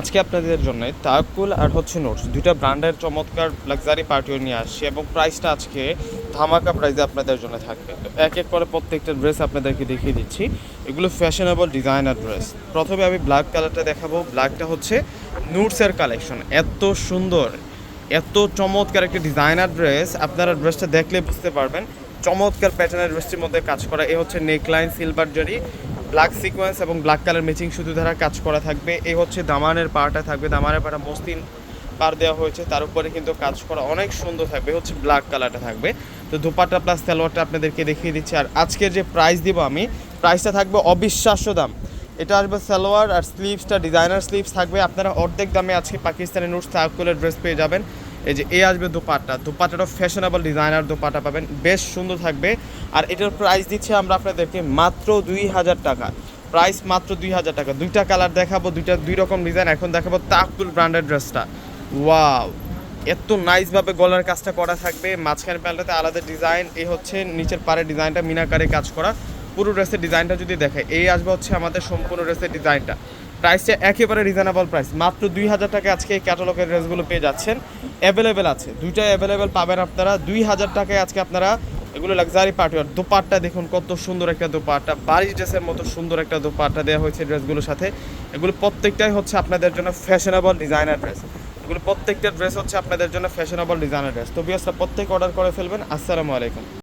আজকে আপনাদের জন্য তাকুল আর হচ্ছে নোটস, দুইটা ব্র্যান্ডের চমৎকার লাক্সারি পার্টিও নিয়ে আসছি এবং প্রাইসটা আজকে ধামাকা প্রাইসে আপনাদের জন্য থাকবে। তো এক এক করে প্রত্যেকটা ড্রেস আপনাদেরকে দেখিয়ে দিচ্ছি। এগুলো ফ্যাশনেবল ডিজাইনার ড্রেস প্রথমে আমি ব্ল্যাক কালারটা দেখাবো। ব্ল্যাকটা হচ্ছে নুটসের কালেকশন এত সুন্দর, এত চমৎকার একটা ডিজাইনার ড্রেস আপনারা ড্রেসটা দেখলে বুঝতে পারবেন। চমৎকার প্যাটার্নের ড্রেসটির মধ্যে কাজ করা। এ হচ্ছে neckline silver zari black sequins এবং ব্ল্যাক কালার ম্যাচিং শুধু দ্বারা কাজ করা থাকবে। এই হচ্ছে দামানের পাড়টা থাকবে। দামানের পাড়া মসলিন পার দেওয়া হয়েছে। তার উপরে কিন্তু কাজ করা অনেক সুন্দর থাকবে। হচ্ছে ব্ল্যাক কালারটা থাকবে। তো দুপাট্টা প্লাস তেলোয়ারটা আপনাদেরকে দেখিয়ে দিচ্ছি। আর আজকের যে প্রাইস দিব আমি প্রাইসটা থাকবে অবিশ্বাস্য দাম। এটা আসবে সালোয়ার আর স্লিভসটা ডিজাইনার স্লিভস থাকবে। আপনারা অর্ধেক দামে আজকে পাকিস্তানি নুটস তাকুলের ড্রেস পেয়ে যাবেন। এই যে এ আসবে দোপাট্টা। দোপাট্টাটা ফ্যাশনেবল ডিজাইনার দোপাট্টা পাবেন। বেশ সুন্দর থাকবে। আর এটার প্রাইস দিচ্ছে আমরা আপনাদেরকে মাত্র দুই হাজার টাকা। প্রাইস মাত্র দুই হাজার টাকা। দুইটা কালার দেখাবো, দুইটা দুই রকম ডিজাইন এখন দেখাবো তাকুল ব্র্যান্ডের ড্রেসটা ওয়াও এত নাইসভাবে গলার কাজটা করা থাকবে। মাঝখানে প্যান্টটাতে আলাদা ডিজাইন এই হচ্ছে নিচের পাড়ের ডিজাইনটা মিনাকারে কাজ করা। পুরো ড্রেসের ডিজাইনটা যদি দেখায়, এই আসবে হচ্ছে আমাদের সম্পূর্ণ ড্রেসের ডিজাইনটা প্রাইসটা একেবারে রিজনেবল প্রাইস মাত্র দুই হাজার টাকা আজকে এই ক্যাটালগের ড্রেসগুলো পেয়ে যাচ্ছেন। অ্যাভেলেবেল আছে। দুইটা অ্যাভেলেবেল পাবেন আপনারা। দুই হাজার টাকায় আজকে আপনারা এগুলো লাক্সারি আর দোপাট্টা দেখুন, কত সুন্দর একটা দোপাট্টা। বারিশ ড্রেসের মতো সুন্দর একটা দোপাট্টা দেওয়া হয়েছে ড্রেসগুলোর সাথে। এগুলো প্রত্যেকটাই হচ্ছে আপনাদের জন্য ফ্যাশনেবল ডিজাইনার ড্রেস এগুলো প্রত্যেকটা ড্রেস হচ্ছে আপনাদের জন্য ফ্যাশনেবল ডিজাইনার ড্রেস তো বিয়াসটা প্রত্যেক অর্ডার করে ফেলবেন। আসসালামু আলাইকুম।